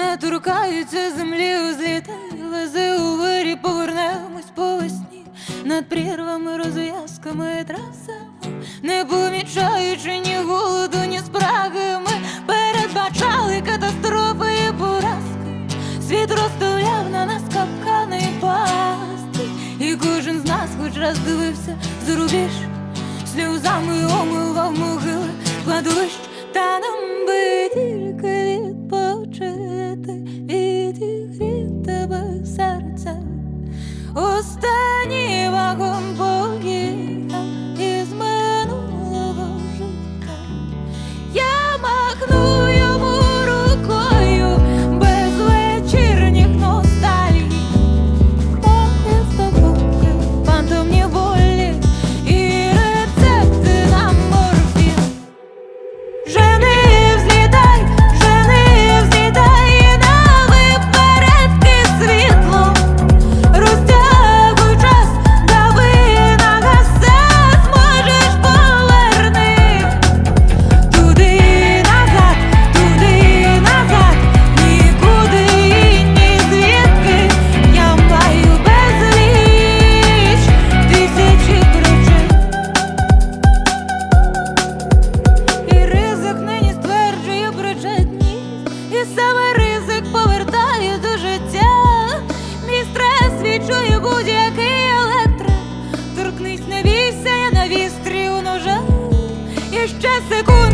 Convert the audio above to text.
не торкаються землі, узлітай, лези у вирі, повернемось по весні над прірвами, розв'язками, трасами, не помічаючи ні голоду, ні спраги. Ми передбачали катастрофи і поразки. Світ розставляв на нас капкани і пасти, і кожен з нас хоч раз дивився за рубіж, сльозами омивав могили кладовищ, та нам би тільки відчує будь-який електро Торкнись, не бійся, я навістрі у ножа і ще секунд.